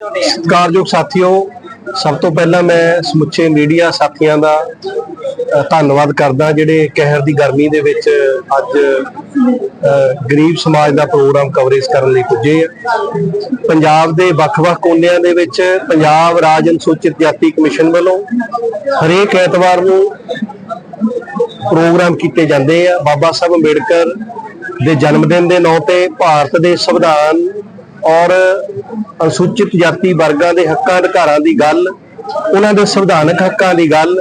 ਸਤਿਕਾਰਯੋਗ ਸਾਥੀਓ, ਸਭ ਤੋਂ ਪਹਿਲਾਂ ਮੈਂ ਸਮੁੱਚੇ ਮੀਡੀਆ ਸਾਥੀਆਂ ਦਾ ਧੰਨਵਾਦ ਕਰਦਾ, ਜਿਹੜੇ ਕਹਿਰ ਦੀ ਗਰਮੀ ਦੇ ਵਿੱਚ ਅੱਜ ਗਰੀਬ ਸਮਾਜ ਦਾ ਪ੍ਰੋਗਰਾਮ ਕਵਰੇਜ ਕਰਨ ਲਈ ਪੁੱਜੇ ਆ। ਪੰਜਾਬ ਦੇ ਵੱਖ-ਵੱਖ ਕੋਨਿਆਂ ਦੇ ਵਿੱਚ ਪੰਜਾਬ ਰਾਜ ਅਨੁਸੂਚਿਤ ਜਾਤੀ ਕਮਿਸ਼ਨ ਵੱਲੋਂ ਹਰੇਕ ਐਤਵਾਰ ਨੂੰ ਪ੍ਰੋਗਰਾਮ ਕੀਤੇ ਜਾਂਦੇ ਆ। ਬਾਬਾ ਸਾਹਿਬ ਅੰਬੇਡਕਰ ਦੇ ਜਨਮ ਦਿਨ ਦੇ ਨਾਂ ਤੇ ਭਾਰਤ ਦੇ ਸੰਵਿਧਾਨ ਔਰ ਅਨੁਸੂਚਿਤ ਜਾਤੀ ਵਰਗਾਂ ਦੇ ਹੱਕਾਂ ਅਧਿਕਾਰਾਂ ਦੀ ਗੱਲ, ਉਹਨਾਂ ਦੇ ਸੰਵਿਧਾਨਕ ਹੱਕਾਂ ਦੀ ਗੱਲ,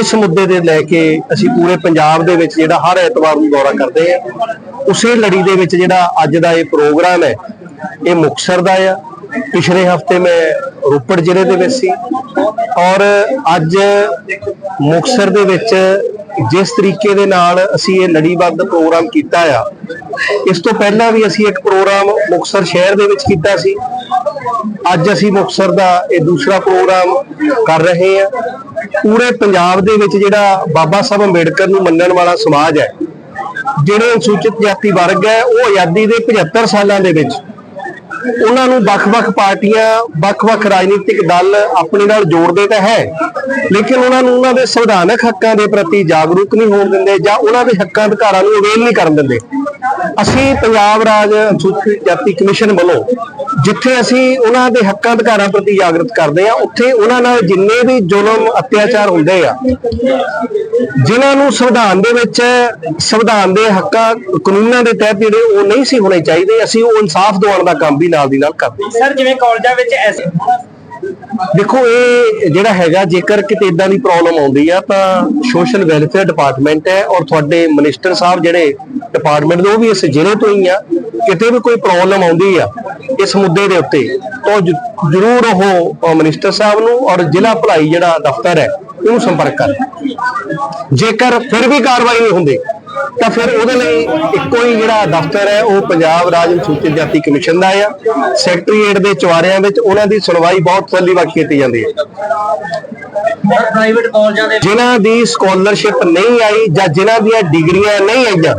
ਇਸ ਮੁੱਦੇ ਦੇ ਲੈ ਕੇ ਅਸੀਂ ਪੂਰੇ ਪੰਜਾਬ ਦੇ ਵਿੱਚ ਜਿਹੜਾ ਹਰ ਐਤਵਾਰ ਨੂੰ ਦੌਰਾ ਕਰਦੇ ਆ ਉਸੇ ਲੜੀ ਦੇ ਵਿੱਚ ਜਿਹੜਾ ਅੱਜ ਦਾ ਇਹ ਪ੍ਰੋਗਰਾਮ ਹੈ, ਇਹ ਮੁਕਤਸਰ ਦਾ ਆ। ਪਿਛਲੇ ਹਫ਼ਤੇ ਮੈਂ ਰੋਪੜ ਜ਼ਿਲ੍ਹੇ ਦੇ ਵਿੱਚ ਸੀ ਔਰ ਅੱਜ ਮੁਕਤਸਰ ਦੇ ਵਿੱਚ ਜਿਸ ਤਰੀਕੇ ਦੇ ਨਾਲ ਅਸੀਂ ਇਹ ਲੜੀਬੱਧ ਪ੍ਰੋਗਰਾਮ ਕੀਤਾ ਆ ਇਸ ਤੋਂ ਪਹਿਲਾਂ ਵੀ ਅਸੀਂ ਇੱਕ ਪ੍ਰੋਗਰਾਮ ਮੁਕਤਸਰ ਸ਼ਹਿਰ ਦੇ ਵਿੱਚ ਕੀਤਾ ਸੀ। ਅੱਜ ਅਸੀਂ ਮੁਕਤਸਰ ਦਾ ਇਹ ਦੂਸਰਾ ਪ੍ਰੋਗਰਾਮ ਕਰ ਰਹੇ ਹਾਂ। ਪੂਰੇ ਪੰਜਾਬ ਦੇ ਵਿੱਚ ਜਿਹੜਾ ਬਾਬਾ ਸਾਹਿਬ ਅੰਬੇਡਕਰ ਨੂੰ ਮੰਨਣ ਵਾਲਾ ਸਮਾਜ ਹੈ ਜਿਹੜੇ ਅਨੁਸੂਚਿਤ ਜਾਤੀ ਵਰਗ ਹੈ, ਉਹ ਆਜ਼ਾਦੀ ਦੇ 75 ਸਾਲਾਂ ਦੇ ਵਿੱਚ ਉਹਨਾਂ ਨੂੰ ਵੱਖ-ਵੱਖ ਪਾਰਟੀਆਂ ਵੱਖ-ਵੱਖ ਰਾਜਨੀਤਿਕ ਦਲ ਆਪਣੇ ਨਾਲ ਜੋੜਦੇ ਤਾਂ ਹੈ, ਲੇਕਿਨ ਉਹਨਾਂ ਨੂੰ ਉਹਨਾਂ ਦੇ ਸੰਵਿਧਾਨਕ ਹੱਕਾਂ ਦੇ ਪ੍ਰਤੀ ਜਾਗਰੂਕ ਨਹੀਂ ਹੋਣ ਦਿੰਦੇ ਜਾਂ ਉਹਨਾਂ ਦੇ ਹੱਕਾਂ ਅਧਿਕਾਰਾਂ ਨੂੰ ਅਵੇਲ ਨਹੀਂ ਕਰਨ ਦਿੰਦੇ। ਅਸੀਂ ਪੰਜਾਬ ਰਾਜ ਅਨੁਸੂਚਿਤ ਜਾਤੀ ਕਮਿਸ਼ਨ ਵੱਲੋਂ ਜਿੱਥੇ ਅਸੀਂ ਉਹਨਾਂ ਦੇ ਹੱਕਾਂ ਅਧਿਕਾਰਾਂ ਪ੍ਰਤੀ ਜਾਗਰਤ ਕਰਦੇ ਆ ਉੱਥੇ ਉਹਨਾਂ ਨਾਲ ਜਿੰਨੇ ਵੀ ਜ਼ੁਲਮ, ਅਤਿਆਚਾਰ ਹੁੰਦੇ ਆ, ਜਿਨ੍ਹਾਂ ਨੂੰ ਸੰਵਿਧਾਨ ਦੇ ਵਿੱਚ, ਸੰਵਿਧਾਨ ਦੇ ਹੱਕਾਂ ਕਾਨੂੰਨਾਂ ਦੇ ਤਹਿਤ ਜਿਹੜੇ ਉਹ ਨਹੀਂ ਸੀ ਹੋਣੇ ਚਾਹੀਦੇ, ਅਸੀਂ ਉਹ ਇਨਸਾਫ ਦਿਵਾਉਣ ਦਾ ਕੰਮ ਵੀ ਨਾਲ ਦੀ ਨਾਲ ਕਰਦੇ ਹਾਂ। ਸਰ ਜਿਵੇਂ ਕਾਲਜਾਂ ਵਿੱਚ ਐਸੇ ਦੇਖੋ ਇਹ ਜਿਹੜਾ ਹੈਗਾ ਜੇਕਰ ਕਿਤੇ ਇਦਾਂ ਦੀ ਪ੍ਰੋਬਲਮ ਆਉਂਦੀ ਆ ਤਾਂ ਸੋਸ਼ਲ ਵੈਲਫੇਅਰ ਡਿਪਾਰਟਮੈਂਟ ਹੈ ਔਰ ਤੁਹਾਡੇ ਮਿਨਿਸਟਰ ਸਾਹਿਬ ਜਿਹੜੇ ਡਿਪਾਰਟਮੈਂਟ ਦੇ ਉਹ ਵੀ ਇਸ ਜ਼ਿਲ੍ਹੇ ਤੋਂ ਹੀ ਆ ਕਿਤੇ ਵੀ ਕੋਈ ਪ੍ਰੋਬਲਮ ਆਉਂਦੀ ਆ ਇਸ ਮੁੱਦੇ ਦੇ ਉੱਤੇ ਤਾਂ ਜ਼ਰੂਰ ਉਹ ਮਿਨਿਸਟਰ ਸਾਹਿਬ ਨੂੰ ਔਰ ਜ਼ਿਲ੍ਹਾ ਭਲਾਈ ਜਿਹੜਾ ਦਫ਼ਤਰ ਹੈ ਉਹਨੂੰ ਸੰਪਰਕ ਕਰ ਜੇਕਰ ਫਿਰ ਵੀ ਕਾਰਵਾਈ ਨਹੀਂ ਹੁੰਦੀ ਤਾਂ ਫਿਰ ਉਹਦੇ ਲਈ ਇੱਕੋ ਹੀ ਜਿਹੜਾ ਦਫ਼ਤਰ ਹੈ ਉਹ ਪੰਜਾਬ ਰਾਜ ਅਨੁਸੂਚਿਤ ਜਾਤੀ ਕਮਿਸ਼ਨ ਦਾ ਆ ਸੈਕਟਰੀਏਟ ਦੇ ਚੁਆਰਿਆਂ ਵਿੱਚ ਉਹਨਾਂ ਦੀ ਸੁਣਵਾਈ ਬਹੁਤ ਤਸੱਲੀਬਖਸ਼ ਕੀਤੀ ਜਾਂਦੀ ਹੈ। ਪ੍ਰਾਈਵੇਟ ਕਾਲਜਾਂ ਦੇ ਜਿਨ੍ਹਾਂ ਦੀ ਸਕਾਲਰਸ਼ਿਪ ਨਹੀਂ ਆਈ ਜਾਂ ਜਿਨ੍ਹਾਂ ਦੀਆਂ ਡਿਗਰੀਆਂ ਨਹੀਂ ਆਈਆਂ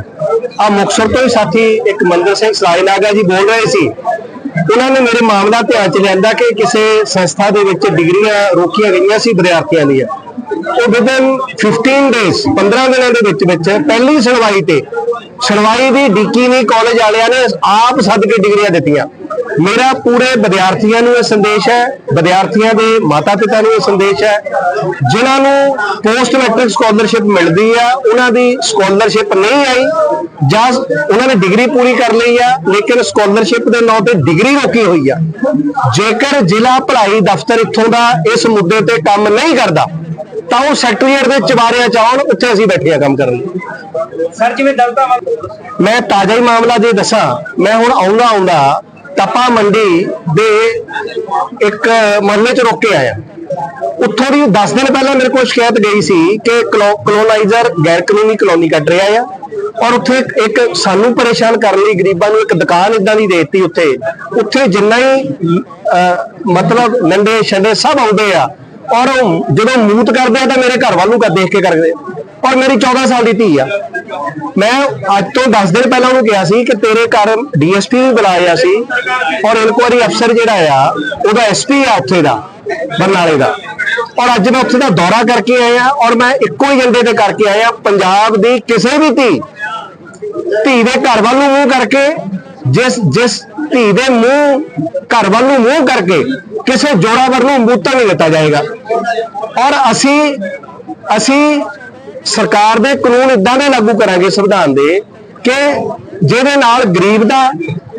ਆ ਮੁਕਤਸਰ ਤੋਂ ਹੀ ਸਾਥੀ ਇੱਕ ਮੰਦਰ ਸਿੰਘ ਸਲਾਈ ਨਾਗਾ ਜੀ ਬੋਲ ਰਹੇ ਸੀ। ਉਹਨਾਂ ਨੇ ਮੇਰੇ ਮਾਮਲਾ ਧਿਆਨ ਚ ਲਿਆਂਦਾ ਕਿ ਕਿਸੇ ਸੰਸਥਾ ਦੇ ਵਿੱਚ ਡਿਗਰੀਆਂ ਰੋਕੀਆਂ ਗਈਆਂ ਸੀ ਵਿਦਿਆਰਥੀਆਂ ਦੀਆਂ। ਉਹ ਵਿਦਨ 15 ਡੇਜ਼ 15 ਦਿਨਾਂ ਦੇ ਵਿੱਚ ਵਿੱਚ ਪਹਿਲੀ ਸੁਣਵਾਈ ਤੇ ਸੁਣਵਾਈ ਦੀ ਡਿੱਕੀ ਨਹੀਂ ਕਾਲਜ ਵਾਲਿਆਂ ਨੇ ਆਪ ਸੱਦ ਕੇ ਡਿਗਰੀਆਂ ਦਿੱਤੀਆਂ। ਮੇਰਾ ਪੂਰੇ ਵਿਦਿਆਰਥੀਆਂ ਨੂੰ ਇਹ ਸੰਦੇਸ਼ ਹੈ, ਵਿਦਿਆਰਥੀਆਂ ਦੇ ਮਾਤਾ ਪਿਤਾ ਨੂੰ ਇਹ ਸੰਦੇਸ਼ ਹੈ, ਜਿਨ੍ਹਾਂ ਨੂੰ ਪੋਸਟ ਮੈਟ੍ਰਿਕ ਸਕਾਲਰਸ਼ਿਪ ਮਿਲਦੀ ਆ, ਉਹਨਾਂ ਦੀ ਸਕਾਲਰਸ਼ਿਪ ਨਹੀਂ ਆਈ, ਜਾਂ ਉਹਨਾਂ ਨੇ ਡਿਗਰੀ ਪੂਰੀ ਕਰ ਲਈ ਆ, ਲੇਕਿਨ ਸਕਾਲਰਸ਼ਿਪ ਦੇ ਨਾਂ ਤੇ ਡਿਗਰੀ ਰੋਕੀ ਹੋਈ ਆ। ਜੇਕਰ ਜ਼ਿਲ੍ਹਾ ਭਲਾਈ ਦਫ਼ਤਰ ਇੱਥੋਂ ਦਾ ਇਸ ਮੁੱਦੇ ਤੇ ਕੰਮ ਨਹੀਂ ਕਰਦਾ ਤਾਂ ਉਹ ਸੈਕਟਰੀਏਟ ਦੇ ਚਵਾਰਿਆਂ ਚ ਆਉਣ ਉੱਥੇ ਅਸੀਂ ਬੈਠੇ ਆ ਕੰਮ ਕਰਨ ਲਈ। ਸਰ ਜਿਵੇਂ ਦਲਤਾਂ ਮੈਂ ਤਾਜ਼ਾ ਹੀ ਮਾਮਲਾ ਜੇ ਦੱਸਾਂ ਮੈਂ ਹੁਣ ਆਉਂਦਾ ਆਉਂਦਾ ਤਪਾ ਮੰਡੀ ਦੇ ਇੱਕ ਮਹੱਲੇ ਚ ਰੁਕ ਕੇ ਆਇਆ। ਉੱਥੋਂ ਦੀ 10 ਦਿਨ ਪਹਿਲਾਂ ਮੇਰੇ ਕੋਲ ਸ਼ਿਕਾਇਤ ਗਈ ਸੀ ਕਿ ਕਲੋਨਾਈਜ਼ਰ ਗੈਰ ਕਾਨੂੰਨੀ ਕਲੋਨੀ ਕੱਢ ਰਿਹਾ ਆ ਔਰ ਉੱਥੇ ਇੱਕ- ਸਾਨੂੰ ਪਰੇਸ਼ਾਨ ਕਰਨ ਲਈ ਗਰੀਬਾਂ ਨੂੰ ਇੱਕ ਦੁਕਾਨ ਇਦਾਂ ਦੀ ਦਿੱਤੀ ਉੱਥੇ। ਉੱਥੇ ਜਿੰਨਾ ਹੀ ਮਤਲਬ ਨੰਡੇ ਛੰਡੇ ਸਭ ਆਉਂਦੇ ਆ। ਔਰ ਜਦੋਂ ਮੂਤ ਕਰਦੇ ਆ ਤਾਂ ਮੇਰੇ ਘਰ ਵੱਲ ਨੂੰ ਦੇਖ ਕੇ ਕਰਦੇ ਔਰ ਮੇਰੀ 14 ਸਾਲ ਦੀ ਧੀ ਆ। ਮੈਂ ਅੱਜ ਤੋਂ 10 ਦਿਨ ਪਹਿਲਾਂ ਉਹਨੂੰ ਕਿਹਾ ਸੀ ਕਿ ਤੇਰੇ ਘਰ ਡੀਐਸਪੀ ਵੀ ਬੁਲਾਇਆ ਸੀ ਔਰ ਇਨਕੁਆਰੀ ਅਫਸਰ ਜਿਹੜਾ ਆ, ਉਹਦਾ ਐਸਪੀ ਆ ਉੱਥੇ ਦਾ, ਬਰਨਾਲੇ ਦਾ। ਔਰ ਅੱਜ ਮੈਂ ਉੱਥੇ ਦਾ ਦੌਰਾ ਕਰਕੇ ਆਇਆ ਔਰ ਮੈਂ ਇੱਕੋ ਹੀ ਏਜੰਡੇ ਤੇ ਕਰਕੇ ਆਇਆ। ਪੰਜਾਬ ਦੀ ਕਿਸੇ ਵੀ ਧੀ ਧੀ ਦੇ ਘਰ ਵੱਲ ਨੂੰ ਮੂੰਹ ਕਰਕੇ ਜਿਸ ਜਿਸ ਧੀ ਦੇ ਮੂੰਹ ਘਰ ਵੱਲ ਨੂੰ ਮੂੰਹ ਕਰਕੇ ਕਿਸੇ ਜੋਰਾਵਰ ਨੂੰ ਅੰਬੂਤਾ ਨਹੀਂ ਦਿੱਤਾ ਜਾਏਗਾ। ਔਰ ਅਸੀਂ ਅਸੀਂ ਸਰਕਾਰ ਦੇ ਕਾਨੂੰਨ ਇਦਾਂ ਦੇ ਲਾਗੂ ਕਰਾਂਗੇ ਸੰਵਿਧਾਨ ਦੇ ਕਿ ਜਿਹਦੇ ਨਾਲ ਗਰੀਬ ਦਾ,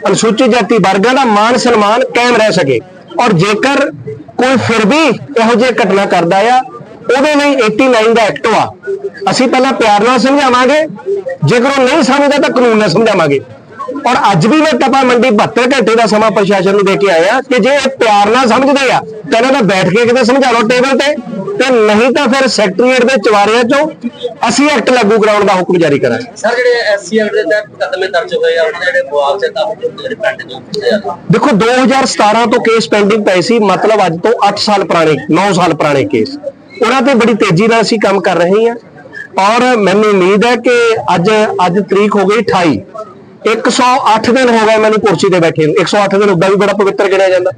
ਅਨੁਸੂਚਿਤ ਜਾਤੀ ਵਰਗਾਂ ਦਾ ਮਾਣ ਸਨਮਾਨ ਕਾਇਮ ਰਹਿ ਸਕੇ। ਔਰ ਜੇਕਰ ਕੋਈ ਫਿਰ ਵੀ ਇਹੋ ਜਿਹੀ ਘਟਨਾ ਕਰਦਾ ਆ, ਉਹਦੇ ਲਈ 89 ਦਾ ਐਕਟ ਆ ਅਸੀਂ ਪਹਿਲਾਂ ਪਿਆਰ ਨਾਲ ਸਮਝਾਵਾਂਗੇ, ਜੇਕਰ ਉਹ ਨਹੀਂ ਸਮਝਦਾ ਤਾਂ ਕਾਨੂੰਨ ਨਾਲ ਸਮਝਾਵਾਂਗੇ। ਔਰ ਅੱਜ ਵੀ ਮੈਂ ਟਪਾ ਮੰਡੀ 72 ਘੰਟੇ ਦਾ ਸਮਾਂ ਪ੍ਰਸ਼ਾਸਨ ਨੂੰ ਦੇ ਕੇ ਆਇਆ ਕਿ ਜੇ ਇਹ ਪਿਆਰ ਨਾਲ ਸਮਝਦੇ ਆ ਤਾਂ ਇਹਨਾਂ ਦਾ ਬੈਠ ਕੇ ਕਿਤੇ ਸਮਝਾ ਲਓ ਟੇਬਲ ਤੇ ਤੇ ਨਹੀਂ ਤਾਂ ਫਿਰ ਸੈਕਟਰੀਏਟ ਦੇ ਚਵਾਰਿਆਂ ਚੋਂ ਅਸੀਂ ਐਕਟ ਲਾਗੂ ਕਰਾਉਣ ਦਾ ਹੁਕਮ ਜਾਰੀ ਕਰਾਂਗੇ। ਸਰ ਜਿਹੜੇ ਐਸਸੀ ਐਕਟ ਦੇ ਤਹਿਤ ਮੁਕੱਦਮੇ ਦਰਜ ਹੋਏ ਆ ਉਹਨਾਂ ਦੇ ਜਿਹੜੇ ਮੁਆਵਜ਼ੇ ਦਾ ਜਿਹੜੇ ਪਿੰਡ ਦੇ ਉੱਤੇ ਆ। ਦੇਖੋ 2017 ਤੋਂ ਕੇਸ ਪੈਂਡਿੰਗ ਪਏ ਸੀ ਮਤਲਬ ਅੱਜ ਤੋਂ 8 ਸਾਲ ਪੁਰਾਣੇ 9 ਸਾਲ ਪੁਰਾਣੇ ਕੇਸ ਉਹਨਾਂ ਤੇ ਬੜੀ ਤੇਜ਼ੀ ਨਾਲ ਅਸੀਂ ਕੰਮ ਕਰ ਰਹੇ ਹਾਂ। ਔਰ ਮੈਨੂੰ ਉਮੀਦ ਹੈ ਕਿ ਅੱਜ ਅੱਜ ਤਰੀਕ ਹੋ ਗਈ 28 108 ਦਿਨ ਹੋ ਗਏ ਮੈਨੂੰ ਕੁਰਸੀ ਤੇ ਬੈਠੇ ਨੂੰ। 108 ਦਿਨ ਉਦਾਂ ਵੀ ਬੜਾ ਪਵਿੱਤਰ ਗਿਣਿਆ ਜਾਂਦਾ।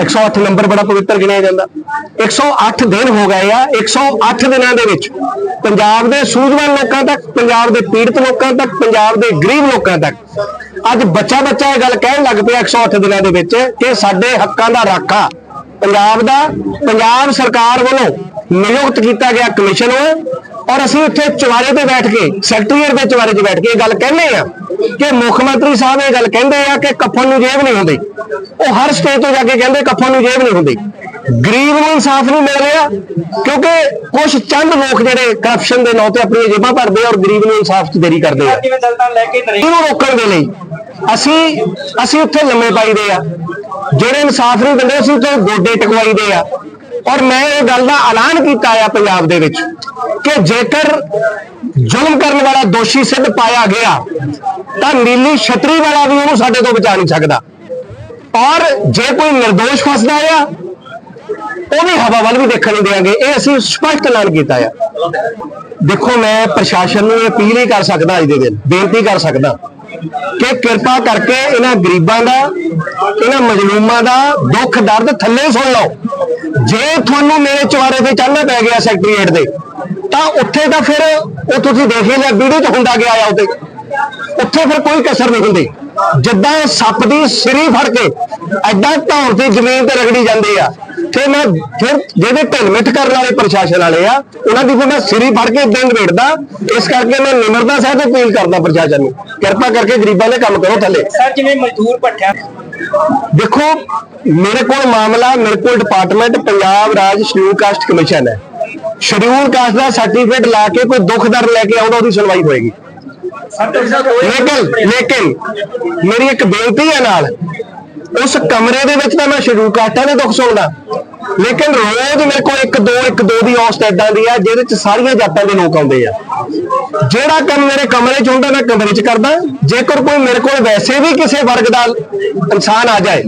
108 ਨੰਬਰ ਬੜਾ ਪਵਿੱਤਰ ਗਿਣਿਆ ਜਾਂਦਾ। 108 ਦਿਨ ਹੋ ਗਏ ਆ 108 ਦਿਨਾਂ ਦੇ ਵਿੱਚ ਪੰਜਾਬ ਦੇ ਸੂਝਵਾਨ ਲੋਕਾਂ ਤੱਕ, ਪੰਜਾਬ ਦੇ ਪੀੜਤ ਲੋਕਾਂ ਤੱਕ, ਪੰਜਾਬ ਦੇ ਗਰੀਬ ਲੋਕਾਂ ਤੱਕ। ਅੱਜ ਬੱਚਾ ਬੱਚਾ ਇਹ ਗੱਲ ਕਹਿਣ ਲੱਗ ਪਿਆ 108 ਦਿਨਾਂ ਦੇ ਵਿੱਚ ਕਿ ਸਾਡੇ ਹੱਕਾਂ ਦਾ ਰਾਖਾ ਪੰਜਾਬ ਦਾ, ਪੰਜਾਬ ਸਰਕਾਰ ਵੱਲੋਂ ਨਿਯੁਕਤ ਕੀਤਾ ਗਿਆ ਕਮਿਸ਼ਨ ਔਰ ਅਸੀਂ ਉੱਥੇ ਚੁਬਾਰੇ ਤੇ ਬੈਠ ਕੇ, ਸੈਕਟਰੀਏਟ ਦੇ ਚੁਬਾਰੇ 'ਚ ਬੈਠ ਕੇ ਇਹ ਗੱਲ ਕਹਿੰਦੇ ਆ ਕਿ ਮੁੱਖ ਮੰਤਰੀ ਸਾਹਿਬ ਇਹ ਗੱਲ ਕਹਿੰਦੇ ਆ ਕਿ ਕਫਨ ਨੂੰ ਜੇਬ ਨਹੀਂ ਹੁੰਦੀ। ਉਹ ਹਰ ਸਟੇਜ ਤੋਂ ਜਾ ਕੇ ਕਹਿੰਦੇ ਕਫਨ ਨੂੰ ਜੇਬ ਨਹੀਂ ਹੁੰਦੀ। ਗਰੀਬ ਨੂੰ ਇਨਸਾਫ ਨਹੀਂ ਮਿਲ ਰਿਹਾ ਕਿਉਂਕਿ ਕੁਝ ਚੰਦ ਲੋਕ ਜਿਹੜੇ ਕਰਪਸ਼ਨ ਦੇ ਨਾਂ ਤੇ ਆਪਣੀਆਂ ਜੇਬਾਂ ਭਰਦੇ ਔਰ ਗਰੀਬ ਨੂੰ ਇਨਸਾਫ 'ਚ ਦੇਰੀ ਕਰਦੇ ਆ। ਇਹਨੂੰ ਰੋਕਣ ਦੇ ਲਈ ਅਸੀਂ ਅਸੀਂ ਉੱਥੇ ਲੰਮੇ ਪਾਈਦੇ ਆ। ਜਿਹੜੇ ਇਨਸਾਫ ਨਹੀਂ ਦਿੰਦੇ ਅਸੀਂ ਉੱਥੇ ਗੋਡੇ ਟਕਵਾਈਦੇ ਆ। ਔਰ ਮੈਂ ਇਹ ਗੱਲ ਦਾ ਐਲਾਨ ਕੀਤਾ ਆ ਪੰਜਾਬ ਦੇ ਵਿੱਚ ਕਿ ਜੇਕਰ ਜ਼ੁਲਮ ਕਰਨ ਵਾਲਾ ਦੋਸ਼ੀ ਸਿੱਧ ਪਾਇਆ ਗਿਆ, ਤਾਂ ਨੀਲੀ ਛਤਰੀ ਵਾਲਾ ਵੀ ਉਹਨੂੰ ਸਾਡੇ ਤੋਂ ਬਚਾ ਨਹੀਂ ਸਕਦਾ। ਔਰ ਜੇ ਕੋਈ ਨਿਰਦੋਸ਼ ਫਸਦਾ ਆ, ਉਹ ਵੀ ਹਵਾ ਵੱਲ ਵੀ ਦੇਖਣ ਨੂੰ ਦੇਵਾਂਗੇ ਇਹ ਅਸੀਂ ਸਪਸ਼ਟ ਐਲਾਨ ਕੀਤਾ ਆ। ਦੇਖੋ, ਮੈਂ ਪ੍ਰਸ਼ਾਸਨ ਨੂੰ ਇਹ ਅਪੀਲ ਹੀ ਕਰ ਸਕਦਾ ਅੱਜ ਦੇ ਦਿਨ, ਬੇਨਤੀ ਕਰ ਸਕਦਾ ਕਿ ਕਿਰਪਾ ਕਰਕੇ ਇਹਨਾਂ ਗਰੀਬਾਂ ਦਾ, ਇਹਨਾਂ ਮਜਲੂਮਾਂ ਦਾ ਦੁੱਖ ਦਰਦ ਥੱਲੇ ਸੁਣ ਲਓ। ਜੇ ਤੁਹਾਨੂੰ ਮੇਰੇ ਚਵਾਰੇ ਤੇ ਚੜ੍ਹਨਾ ਪੈ ਗਿਆ ਸੈਕਟਰੀਏਟ ਦੇ ਤਾਂ ਉੱਥੇ ਤਾਂ ਫਿਰ ਉਹ ਤੁਸੀਂ ਦੇਖ ਲਿਆ ਵੀਡੀਓ 'ਚ ਹੁੰਦਾ ਗਿਆ ਆ ਉੱਤੇ ਉੱਥੇ ਫਿਰ ਕੋਈ ਕਸਰ ਨਹੀਂ ਹੁੰਦੀ। ਜਿੱਦਾਂ ਸੱਪ ਦੀ ਸਿਰੀ ਫੜ ਕੇ ਐਦਾਂ ਧੌਣ ਤੇ ਜ਼ਮੀਨ ਤੇ ਰਗੜੀ ਜਾਂਦੇ ਆ ਤੇ ਮੈਂ ਫਿਰ ਜਿਹੜੇ ਢਿੱਲ ਮਿੱਠ ਕਰਨ ਵਾਲੇ ਪ੍ਰਸ਼ਾਸਨ ਵਾਲੇ ਆ ਉਹਨਾਂ ਦੀ ਫਿਰ ਮੈਂ ਸਿਰੀ ਫੜ ਕੇ ਇਦਾਂ ਨਿਬੇੜਦਾ। ਇਸ ਕਰਕੇ ਮੈਂ ਨਿਮਰਤਾ ਸਾਹਿਬ ਅਪੀਲ ਕਰਦਾ ਪ੍ਰਸ਼ਾਸਨ ਨੂੰ। ਕਿਰਪਾ ਕਰਕੇ ਗਰੀਬਾਂ ਦੇ ਕੰਮ ਕਰੋ ਥੱਲੇ। ਸਰ ਜਿਵੇਂ ਮਜ਼ਦੂਰ ਭੱਠਿਆਂ ਦੇਖੋ ਮੇਰੇ ਕੋਲ ਮਾਮਲਾ, ਮੇਰੇ ਕੋਲ ਡਿਪਾਰਟਮੈਂਟ ਪੰਜਾਬ ਰਾਜ ਸ਼ਡਿਊਲ ਕਾਸਟ ਕਮਿਸ਼ਨ ਹੈ। ਸ਼ਡਿਊਲ ਕਾਸਟ ਦਾ ਸਰਟੀਫਿਕੇਟ ਲਾ ਕੇ ਕੋਈ ਦੁੱਖ ਦਰਦ ਲੈ ਕੇ ਆਉਂਦਾ, ਉਹਦੀ ਸੁਣਵਾਈ ਹੋਏਗੀ। ਲੇਕਿਨ ਲੇਕਿਨ, ਮੇਰੀ ਇੱਕ ਬੇਨਤੀ ਹੈ ਨਾਲ, ਉਸ ਕਮਰੇ ਦੇ ਵਿੱਚ ਤਾਂ ਮੈਂ ਸ਼ਡਿਊਲ ਕਾਸਟਾਂ ਦੇ ਦੁੱਖ ਸੁਣਦਾ। ਲੇਕਿਨ ਰੋਜ਼ ਮੇਰੇ ਕੋਲ ਇੱਕ ਦੋ ਇੱਕ ਦੋ ਦੀ ਔਸਤ ਏਦਾਂ ਦੀ ਆ ਜਿਹਦੇ ਚ ਸਾਰੀਆਂ ਜਾਤਾਂ ਦੇ ਲੋਕ ਆਉਂਦੇ ਆ। ਜਿਹੜਾ ਕੰਮ ਮੇਰੇ ਕਮਰੇ ਚ ਹੁੰਦਾ, ਮੈਂ ਕਮਰੇ ਚ ਕਰਦਾ। ਜੇਕਰ ਕੋਈ ਮੇਰੇ ਕੋਲ ਵੈਸੇ ਵੀ ਕਿਸੇ ਵਰਗ ਦਾ ਇਨਸਾਨ ਆ ਜਾਏ,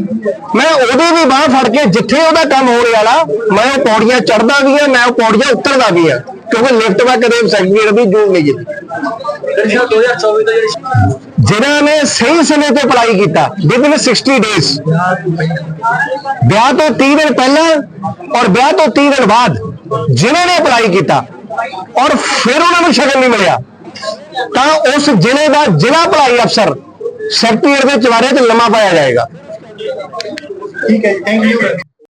ਮੈਂ ਉਹਦੀ ਵੀ ਬਾਹ ਫੜ ਕੇ ਜਿੱਥੇ ਉਹਦਾ ਕੰਮ ਹੋਣ ਵਾਲਾ, ਮੈਂ ਉਹ ਪੌੜੀਆਂ ਚੜਦਾ ਵੀ ਆ ਮੈਂ ਉਹ ਪੌੜੀਆਂ ਉਤਰਦਾ ਵੀ ਆ ਕਿਉਂਕਿ ਲਿਫਟ ਵਾ ਕਦੇ ਸਰਟੀਫਿਕੇਟ ਦੀ ਜੂਨ ਨਹੀਂ ਕੀਤੀ ਦਰਸ਼ਕ 2024 ਤੋਂ ਜਿਹੜੀ ਜਿਨ੍ਹਾਂ ਨੇ ਸਹੀ ਸਮੇਂ ਤੇ ਅਪਲਾਈ ਕੀਤਾ ਵਿਦਿਨ 60 ਡੇਜ਼ ਵਿਆਹ ਤੋਂ 30 ਦਿਨ ਪਹਿਲਾਂ ਔਰ ਵਿਆਹ ਤੋਂ 30 ਦਿਨ ਬਾਅਦ, ਜਿਨ੍ਹਾਂ ਨੇ ਅਪਲਾਈ ਕੀਤਾ ਔਰ ਫਿਰ ਉਹਨਾਂ ਨੂੰ ਸ਼ਗਨ ਨਹੀਂ ਮਿਲਿਆ। ਤਾਂ ਉਸ ਜ਼ਿਲ੍ਹੇ ਦਾ ਜ਼ਿਲ੍ਹਾ ਭਲਾਈ ਅਫਸਰ ਸੈਕਟਰੀਏਟ ਦੇ ਚਵਾਰੇ ਤੇ ਲੰਮਾ ਪਾਇਆ ਜਾਏਗਾ। ਠੀਕ ਹੈ ਥੈਂਕ ਯੂ